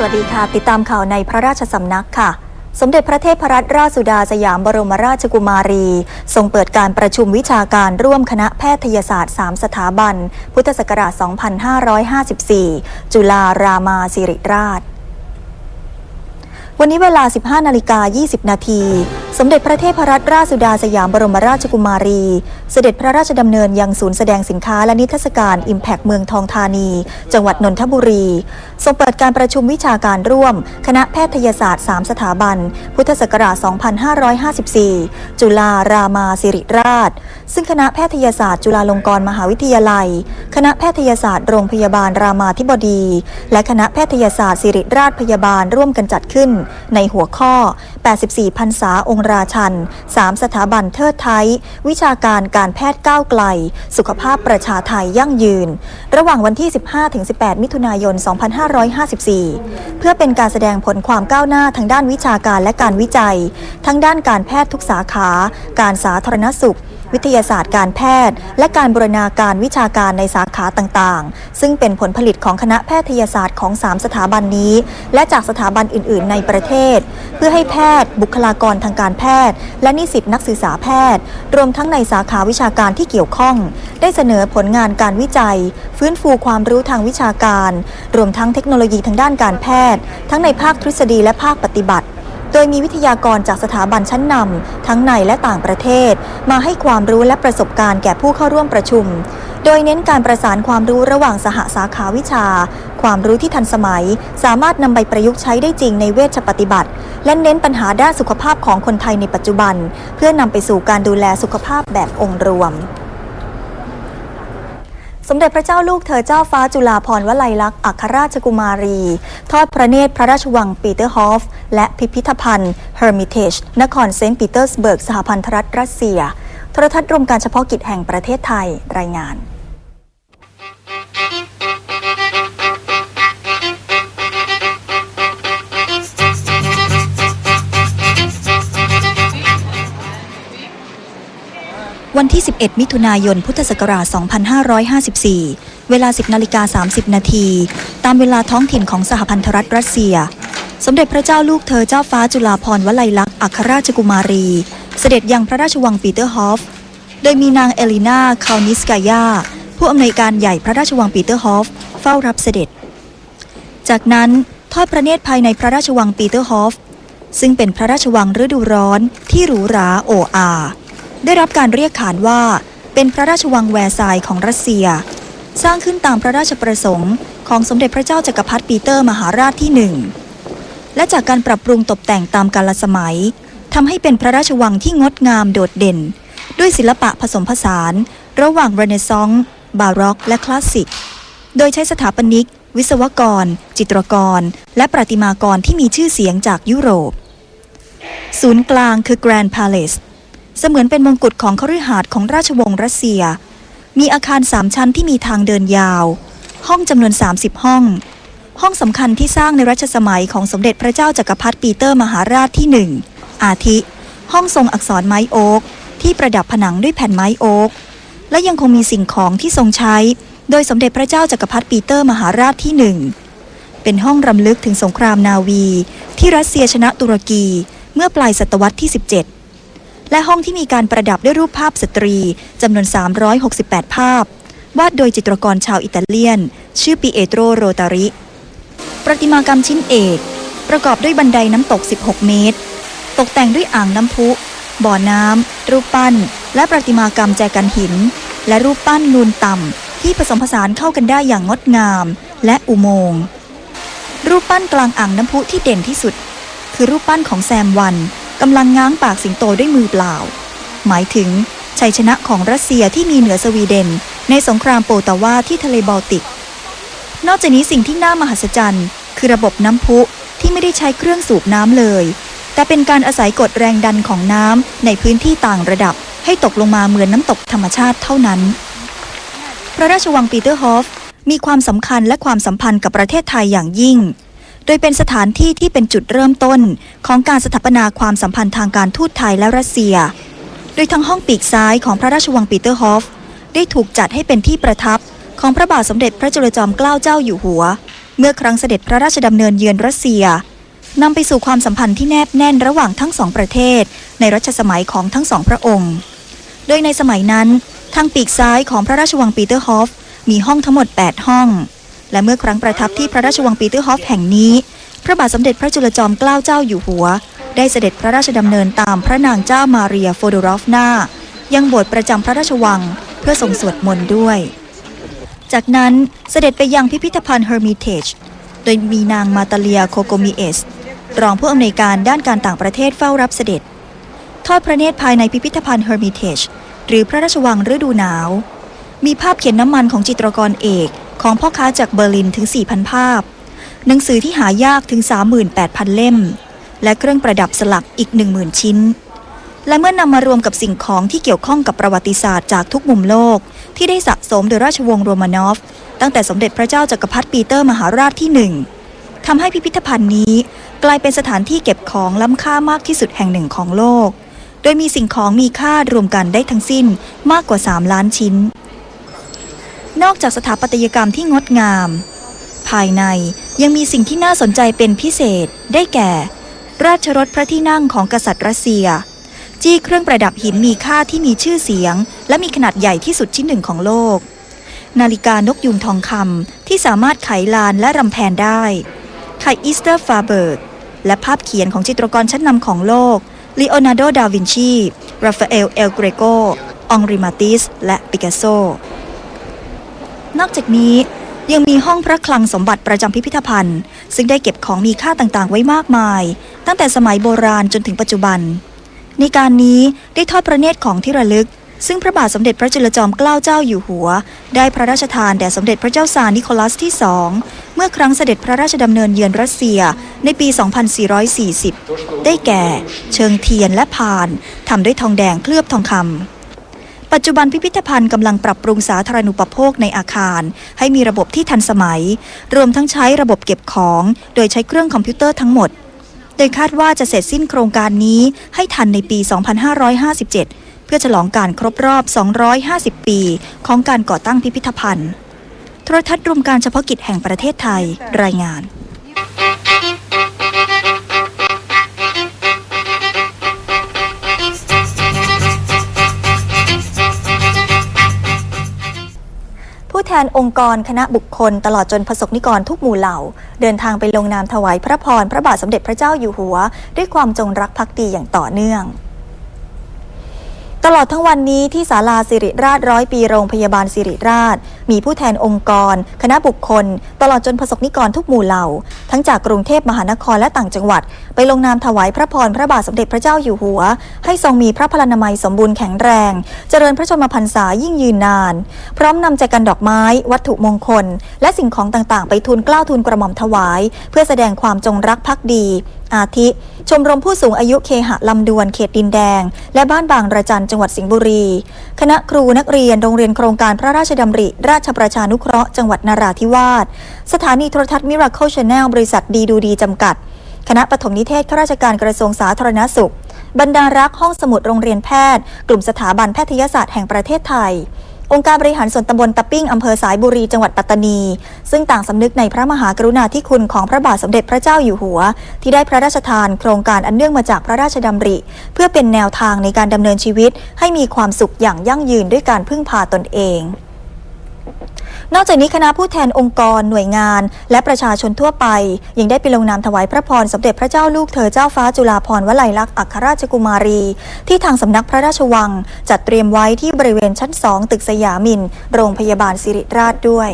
สวัสดีค่ะ ติดตามข่าวในพระราชสำนักค่ะ สมเด็จพระเทพรัตนราชสุดาสยามบรมราชกุมารี ทรงเปิดการประชุมวิชาการร่วมคณะแพทยศาสตร์ 3 สถาบัน พุทธศักราช 2554 จุฬารามาสิริราช วันนี้เวลา 15 นาฬิกา 20 นาที สมเด็จพระเทพรัตนราชสุดาสยามบรมราชกุมารี เสด็จพระราชดำเนินยังศูนย์แสดงสินค้าและนิทรรศการ Impact เมืองทองธานี จังหวัดนนทบุรี ทรงเปิดการประชุมวิชาการร่วม คณะแพทยศาสตร์ 3 สถาบัน พุทธศักราช 2554 จุฬารามาสิริราช ซึ่งคณะแพทยศาสตร์จุฬาลงกรณ์มหาวิทยาลัย คณะแพทยศาสตร์โรงพยาบาลรามาธิบดี และคณะแพทยศาสตร์ศิริราชพยาบาลร่วมกันจัดขึ้น ในหัวข้อ 84พรรษาองค์ราชัน 3 สถาบันเทิดไทย วิชาการการแพทย์ก้าวไกล สุขภาพประชาไทยยั่งยืน ระหว่างวันที่ 15-18 มิถุนายน 2554 เพื่อเป็นการแสดงผลความก้าวหน้าทางด้านวิชาการและการวิจัย ทั้งด้านการแพทย์ทุกสาขา การสาธารณสุข วิทยาศาสตร์การแพทย์ และการบูรณาการวิชาการในสาขาต่างๆ ซึ่งเป็นผลผลิตของคณะแพทยศาสตร์ของ 3 สถาบันนี้ และจากสถาบันอื่น ๆ ในประเทศ เพื่อให้แพทย์ บุคลากรทางการแพทย์ และนิสิตนักศึกษาแพทย์ รวมทั้งในสาขาวิชาการที่เกี่ยวข้อง ได้เสนอผลงานการวิจัย ฟื้นฟูความรู้ทางวิชาการ รวมทั้งเทคโนโลยีทางด้านการแพทย์ ทั้งในภาคทฤษฎีและภาคปฏิบัติ ดยมีวิทยากรจากสถาบันชั้นนำทั้งในและต่างประเทศ มาให้ความรู้และประสบการณ์แก่ผู้เข้าร่วมประชุม โดยเน้นการประสานความรู้ระหว่างสหสาขาวิชา ความรู้ที่ทันสมัย สามารถนำไปประยุกต์ใช้ได้จริงในเวชปฏิบัติ และเน้นปัญหาด้านสุขภาพของคนไทยในปัจจุบัน เพื่อนำไปสู่การดูแลสุขภาพแบบองค์รวม สมเด็จพระเจ้าลูกเธอเจ้าฟ้าจุฬาภรณ์วลัยลักษณ์อัครราชกุมารี ทอดพระเนตรพระราชวังปีเตอร์ฮอฟ และพิพิธภัณฑ์เฮอร์มิเทจนครเซนต์ปีเตอร์สเบิร์กสหพันธรัฐรัสเซีย โทรทัศน์รวมการเฉพาะกิจแห่งประเทศไทยรายงาน วันที่ 11 มิถุนายน พุทธศักราช 2554 เวลา 10นาฬิกา30 นาที ตามเวลาท้องถิ่นของสหพันธรัฐรัสเซีย สมเด็จพระเจ้าลูกเธอเจ้าฟ้าจุฬาภรณ์วลัยลักษณ์อัครราชกุมารี เสด็จยังพระราชวังปีเตอร์ฮอฟ โดยมีนางเอลินาคาวนิสกายา ผู้อำนวยการใหญ่พระราชวังปีเตอร์ฮอฟ เฝ้ารับเสด็จ จากนั้นทอดพระเนตรภายในพระราชวังปีเตอร์ฮอฟ ซึ่งเป็นพระราชวังฤดูร้อนที่หรูหราโออา ได้รับการเรียกขานว่าเป็นพระราชวังแวร์ซายน์ของรัสเซีย สร้างขึ้นตามพระราชประสงค์ของสมเด็จพระเจ้าจักรพรรดิปีเตอร์มหาราชที่หนึ่งและจากการปรับปรุงตกแต่งตามกาลสมัยทำให้เป็นพระราชวังที่งดงามโดดเด่น ด้วยศิลปะผสมผสาน ระหว่างเรเนซองส์บาร็อก และคลาสสิก โดยใช้สถาปนิก วิศวกร จิตรกร และประติมากรที่มีชื่อเสียงจากยุโรป ศูนย์กลางคือ Grand Palace เส เสมือนเป็นมงกุฎของคฤหาสน์ของราชวงศ์รัสเซีย มีอาคารสามชั้นที่มีทางเดินยาว ห้องจำนวน 30 ห้อง ห้องสำคัญที่สร้างในรัชสมัยของสมเด็จพระเจ้าจักรพรรดิปีเตอร์มหาราชที่หนึ่งอาทิ ห้องทรงอักษรไม้โอ๊กที่ประดับผนังด้วยแผ่นไม้โอ๊กและยังคงมีสิ่งของที่ทรงใช้ โดยสมเด็จพระเจ้าจักรพรรดิปีเตอร์มหาราชที่หนึ่งเป็นห้องรำลึกถึงสงครามนาวี ที่รัสเซียชนะตุรกีเมื่อปลายศตวรรษที่ 17 และห้องที่มีการประดับด้วยรูปภาพสตรีจำนวน 368 ภาพ วาดโดยจิตรกรชาวอิตาเลียน ชื่อปิเอโตรโรตาริ ประติมากรรมชิ้นเอก ประกอบด้วยบันไดน้ำตก 16 เมตร ตกแต่งด้วยอ่างน้ำพุ บ่อน้ำ รูปปั้น และประติมากรรมแจกันหิน และรูปปั้นนูนต่ำที่ผสมผสานเข้ากันได้อย่างงดงาม และอุโมงค์รูปปั้นกลางอ่างน้ำพุที่เด่นที่สุด คือรูปปั้นของแซมวัน กำลังง้างปากสิงโตด้วยมือเปล่า หมายถึงชัยชนะของรัสเซียที่มีเหนือสวีเดน ในสงครามโปตาวาที่ทะเลบอลติก นอกจากนี้สิ่งที่น่ามหัศจรรย์ คือระบบน้ำพุที่ไม่ได้ใช้เครื่องสูบน้ำเลย แต่เป็นการอาศัยกดแรงดันของน้ำในพื้นที่ต่างระดับ ให้ตกลงมาเหมือนน้ำตกธรรมชาติเท่านั้น พระราชวังปีเตอร์ฮอฟมีความสำคัญและความสัมพันธ์กับประเทศไทยอย่างยิ่ง ดยเป็นสถานที่ที่เป็นจุดเริ่มต้น ของการสถาปนาความสัมพันธ์ทางการทูตไทยและรัสเซีย โดยทั้งห้องปีกซ้ายของพระราชวังปีเตอร์ฮอฟ ได้ถูกจัดให้เป็นที่ประทับของพระบาทสมเด็จพระจุลจอมเกล้าเจ้าอยู่หัว เมื่อครั้งเสด็จพระราชดำเนินเยือนรัสเซียนำไปสู่ความสัมพันธ์ที่แนบแน่นระหว่างทั้งสองประเทศ ในรัชสมัยของทั้งสองพระองค์ โดยในสมัยนั้น ทางปีกซ้ายของพระราชวังปีเตอร์ฮอฟ มีห้องทั้งหมด 8 ห้อง และเมื่อครั้งประทับที่พระราชวังปีเตอร์ฮอฟแห่งนี้ พระบาทสมเด็จพระจุลจอมเกล้าเจ้าอยู่หัว ได้เสด็จพระราชดำเนินตามพระนางเจ้ามาเรียโฟโดรอฟนายังโบสถ์ประจำพระราชวังเพื่อทรงสวดมนต์ด้วย จากนั้นเสด็จไปยังพิพิธภัณฑ์ Hermitage โดยมีนางมาตาเลียโคโกมิเอส รองผู้อำนวยการด้านการต่างประเทศเฝ้ารับเสด็จ ทอดพระเนตรภายในพิพิธภัณฑ์ Hermitage หรือพระราชวังฤดูหนาว มีภาพเขียนน้ำมันของจิตรกรเอก ของพ่อค้าจากเบอร์ลินถึง 4,000 ภาพ หนังสือที่หายากถึง 38,000 เล่ม และเครื่องประดับสลักอีก 10,000 ชิ้น และเมื่อนำมารวมกับสิ่งของที่เกี่ยวข้องกับประวัติศาสตร์จากทุกมุมโลก ที่ได้สะสมโดยราชวงศ์โรมานอฟ ตั้งแต่สมเด็จพระเจ้าจากักรพรรดิปีเตอร์มหาราชที่หนึ่งทำให้พิพิธภัณฑ์นี้ กลายเป็นสถานที่เก็บของล้ำค่ามากที่สุดแห่งหนึ่งของโลก โดยมีสิ่งของมีค่ารวมกันได้ทั้งสิ้นมากกว่า 3 ล้านชิ้น นอกจากสถาปัตยกรรมที่งดงาม ภายในยังมีสิ่งที่น่าสนใจเป็นพิเศษ ได้แก่ ราชรถพระที่นั่งของกษัตริย์รัสเซีย จี้เครื่องประดับหินมีค่าที่มีชื่อเสียง และมีขนาดใหญ่ที่สุดชิ้นหนึ่งของโลก นาฬิกานกยูงทองคำที่สามารถไขลานและรำแพนได้ไขอีสเตอร์ฟาเบิร์กและภาพเขียนของจิตรกรชั้นนำของโลกลีโอนาร์โด ดาวินชี ราฟาเอล เอลเกรโกองริมาติส และปิกัสโซ นอกจากนี้ยังมีห้องพระคลังสมบัติประจำพิพิธภัณฑ์ ซึ่งได้เก็บของมีค่าต่างๆ ไว้มากมาย ตั้งแต่สมัยโบราณจนถึงปัจจุบัน ในการนี้ได้ทอดพระเนตรของที่ระลึก ซึ่งพระบาทสมเด็จพระจุลจอมเกล้าเจ้าอยู่หัว ได้พระราชทานแด่สมเด็จพระเจ้าซาร์นิโคลัสที่สองเมื่อครั้งเสด็จพระราชดำเนินเยือนรัสเซียในปี 2440 ได้แก่ เชิงเทียนและพานทำด้วยทองแดงเคลือบทองคำ ปัจจุบันพิพิธภัณฑ์กำลังปรับปรุงสาธารณูปโภคในอาคาร ให้มีระบบที่ทันสมัย รวมทั้งใช้ระบบเก็บของ โดยใช้เครื่องคอมพิวเตอร์ทั้งหมด โดยคาดว่าจะเสร็จสิ้นโครงการนี้ให้ทันในปี 2557 เพื่อฉลองการครบรอบ 250 ปี ของการก่อตั้งพิพิธภัณฑ์ โทรทัศน์รวมการเฉพาะกิจแห่งประเทศไทยรายงาน แทนองค์กรคณะบุคคล ตลอดจนประสบนิกรทุกหมู่เหล่า เดินทางไปลงนามถวายพระพร พระบาทสมเด็จพระเจ้าอยู่หัว ด้วยความจงรักภักดีอย่างต่อเนื่องตลอดทั้งวันนี้ที่ศาลาสิริราชร้อยปีโรงพยาบาลสิริราช มีผู้แทนองค์กร คณะบุคคล ตลอดจนประสบนิกรทุกหมู่เหล่า ทั้งจากกรุงเทพมหานครและต่างจังหวัด ไปลงนามถวายพระพรพระบาทสมเด็จพระเจ้าอยู่หัว ให้ทรงมีพระพลานามัยสมบูรณ์แข็งแรง เจริญพระชนมพรรษายิ่งยืนนาน พร้อมนำแจกันดอกไม้ วัตถุมงคล และสิ่งของต่างๆ ไปทูลกล้าวทูลกระหม่อมถวาย เพื่อแสดงความจงรักภักดีอาทิ ชมรมผู้สูงอายุเคหะลำดวนเขตดินแดง และบ้านบางระจันจังหวัดสิงห์บุรี คณะครูนักเรียนโรงเรียนโครงการพระราชดำริราชประชานุเคราะห์จังหวัดนาราธิวาส สถานีโทรทัศน์มิราเคิลชาแนลบริษัทดีดูดีจำกัด คณะปฐมนิเทศข้าราชการกระทรวงสาธารณสุข บรรดารักห้องสมุดโรงเรียนแพทย์ กลุ่มสถาบันแพทยศาสตร์แห่งประเทศไทย องค์การบริหารส่วนตำบลตะปิ้งอำเภอสายบุรีจังหวัดปัตตานี ซึ่งต่างสำนึกในพระมหากรุณาธิคุณของพระบาทสมเด็จพระเจ้าอยู่หัว ที่ได้พระราชทานโครงการอันเนื่องมาจากพระราชดำริ เพื่อเป็นแนวทางในการดำเนินชีวิต ให้มีความสุขอย่างยั่งยืนด้วยการพึ่งพาตนเอง นอกจากนี้คณะผู้แทนองค์กรหน่วยงาน และประชาชนทั่วไป ยังได้ไปลงนามถวายพระพรสมเด็จพระเจ้าลูกเธอเจ้าฟ้าจุฬาภรณ์วลัยลักษณ์อัครราชกุมารี ที่ทางสำนักพระราชวัง จัดเตรียมไว้ที่บริเวณชั้นสองตึกสยามิน โรงพยาบาลสิริราชด้วย